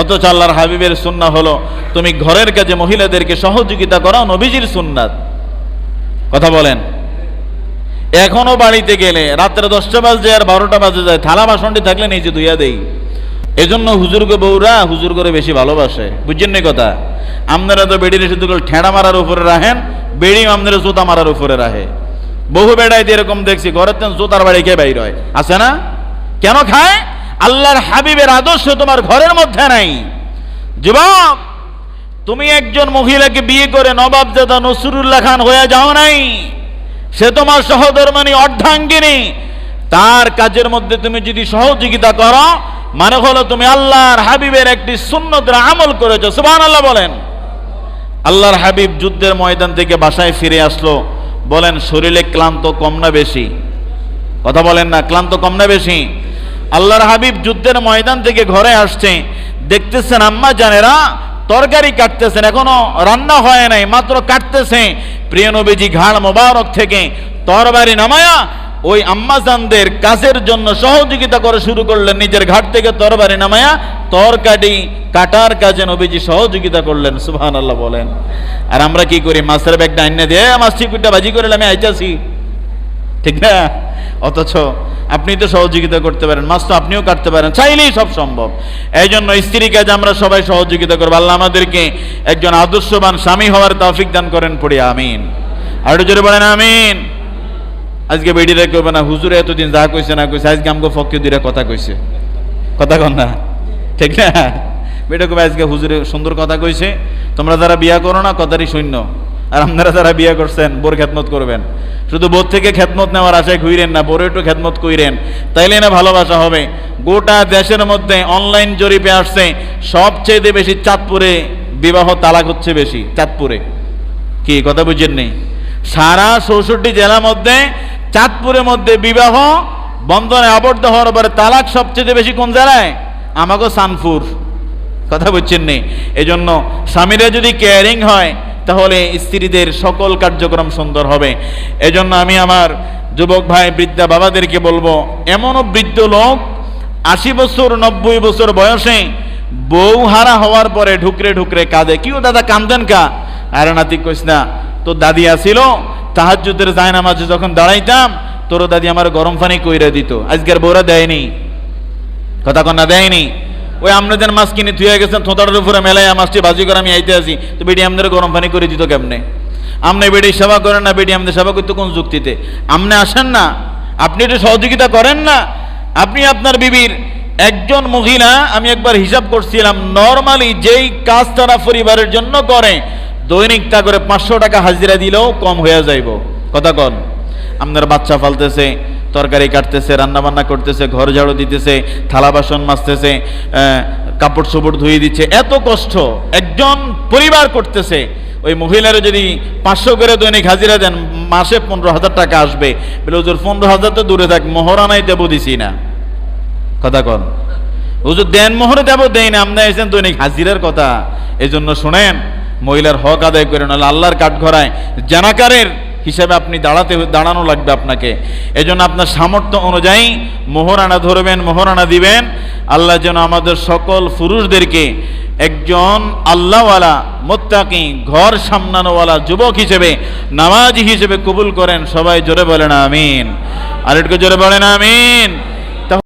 অথচ আল্লাহর হাবিবের সুন্না হলো, তুমি ঘরের কাজে মহিলাদেরকে সহযোগিতা করাও নবীজির সুন্নাত। কথা বলেন। এখনও বাড়িতে গেলে রাত্রে দশটা বাজে আর বারোটা বাজে যায়, থালা বাসনটি থাকলে নিচে ধুইয়া দেই। এজন্য হুজুরকে বউরা হুজুর করে বেশি ভালোবাসে। বুঝছেন নি কথা? আপনারা তো বেড়ির শুধু ঠেড়া মারার উপরে রাখেন বেড়ি আপনারা জুতা মারার উপরে রাখে বহু বেড়াই দিয়ে এরকম দেখছি, ঘরের তেন জুতার বাড়ি খেয়ে বাইর হয়। আছে না? কেন খায়? আল্লাহর হাবিবের আদর্শ তোমার ঘরের মধ্যে নাই। যুবক, তুমি একজন মহিলাকে বিয়ে করে নবাবজাদা নসরুল্লাহ খান হয়ে যাও নাই। সে তোমার সহধর্মানী অর্ধাঙ্গিনী। তার কাজের মধ্যে তুমি যদি সহযোগিতা করো মানে হলো তুমি আল্লাহর হাবিবের একটি সুন্নতের আমল করেছ। সুবহান আল্লাহ বলেন। আল্লাহর হাবিব যুদ্ধের ময়দান থেকে বাসায় ফিরে আসলো। বলেন, শরীরে ক্লান্ত কম না বেশি? কথা বলেন না, ক্লান্ত কম না বেশি? আল্লাহর হাবিব যুদ্ধের ময়দান থেকে ঘরে আসছে। দেখতেছেন আম্মা জানেরা, তরকারি কাটতেছেন, এখনও রান্না হয় নাই, মাত্র কাটতেছে। প্রিয় নবীজি, ঘাড় মোবারক থেকে তরবারি নামায়া ওই আম্মাজানদের কাজের জন্য সহযোগিতা করে শুরু করলেন। নিজের ঘাট থেকে তরবারি নামায়া তরকারি কাটার কাজে নবীজি সহযোগিতা করলেন। সুবহান আল্লাহ বলেন। আর আমরা কি করি? মাছের ব্যাগটা আইনে দিয়ে মাছ চিকুটা বাজি করে আমি আইতাছি। ঠিক না? অথচ আপনি তো সহযোগিতা করতে পারেন, মাছ তো আপনিও কাটতে পারেন, চাইলেই সব সম্ভব। এই জন্য স্ত্রী কাজ আমরা সবাই সহযোগিতা করব, আল্লাহ আমাদেরকে একজন আদর্শবান স্বামী হওয়ার তৌফিক দান করেন, পড়ি, আমিন। আর জোরে বলেন, আমিন। আজকে বেডিরে করবে না, হুজুরে এতদিন যা কইছে না কইছে, আজকে আমাকে ফকি দিরে কথা কইছে। কথা কন না? ঠিক না? বেটা কবে আজকে হুজুরে সুন্দর কথা কইছে, তোমরা যারা বিয়া করো না, কথারই শূন্য। আর আপনারা যারা বিয়া করছেন বোর খেদমত করবেন। শুধু বোধ থেকে খেদমত নেওয়ার আশায় ঘুরেন না বোর একটু খেদমত কইরেন। তাইলে না ভালোবাসা হবে। গোটা দেশের মধ্যে অনলাইন জরিপে আসছে, সবচেয়ে বেশি চাঁদপুরে বিবাহ তালাক হচ্ছে বেশি, চাঁদপুরে। কি, কথা বুঝেন নেই? সারা চৌষট্টি জেলার মধ্যে, চাঁদপুরের মধ্যে বিবাহ বন্ধনে আবদ্ধ হওয়ার পরে তালাক সবচেয়ে বেশি কোন জেলায়? আমাকে সানপুর। কথা বুঝছেন নেই? এজন্য স্বামীরা যদি কেয়ারিং হয় তাহলে স্ত্রীদের সকল কার্যক্রম সুন্দর হবে। এজন্য আমি আমার যুবক ভাই, বৃদ্ধা বাবাদেরকে বলব, এমনও বৃদ্ধ লোক আশি বছর, নব্বই বছর বয়সে বউ হারা হওয়ার পরে ঢুকরে ঢুকরে কাঁদে। কিও দাদা কান্দেন কা? আরে নাতি কইস না তো দাদি আসিল তাহাজ্জুদের যায় নামাজে যখন দাঁড়াইতাম তোর দাদি আমার গরম পানি কইরা দিত। আজকের বউরা দেয়নি। কথা কন্যা দেয়নি। ওই আপনাদের মাছ কিনে থুয়ে গেছেন থোতাটার উপরে মেলায় মাছটি বাজি করে আমি আইতে আসি। তো বেটি আমাদের গরম পানি করে দিত কেমনে? আপনি বেটি সেবা করেন না, বেটি আমাদের সেবা করতে কোন যুক্তিতে? আপনি আসেন না। আপনি একটু সহযোগিতা করেন না। আপনি আপনার বিবির একজন মহিলা, আমি একবার হিসাব করছিলাম নর্মালি যেই কাজ তারা পরিবারের জন্য করে, দৈনিক তা করে পাঁচশো টাকা হাজিরা দিলেও কম হয়ে যাইব। কথা কন। আপনার বাচ্চা ফালতেছে তরকারি কাটতেছে রান্না বান্না করতেছে, ঘর ঝাড়ু দিতেছে, থালা বাসন মাজতেছে কাপড় চোপড় ধুয়ে দিচ্ছে। এত কষ্ট একজন পরিবার করতেছে। ওই মহিলারা যদি পাঁচশো করে দৈনিক হাজিরা দেন, মাসে পনেরো হাজার টাকা আসবে। বলে, হুজুর, পনেরো হাজার তো দূরে থাক মহরানাই দেবো দিছি না। কথা কন। হুজুর, দেন, মোহরে দেবো, দেই না, আপনি এসেছেন দৈনিক হাজিরার কথা। এই জন্য শোনেন, মহিলার হক আদায় করে, নাহলে আল্লাহর কাঠ ঘরায় জানাকারের হিসাবে আপনি দাঁড়াতে দাঁড়ানো লাগবে আপনাকে। এজন্য আপনার সামর্থ্য অনুযায়ী মোহরানা ধরবেন, মোহরানা দিবেন। আল্লাহ যেন আমাদের সকল পুরুষদেরকে একজন আল্লাহওয়ালা, মোত্তাকি, ঘর সামনানোওয়ালা যুবক হিসেবে, নামাজ হিসেবে কবুল করেন। সবাই জোরে বলেন, আমিন। আর একটু জোরে বলেন, আমিন।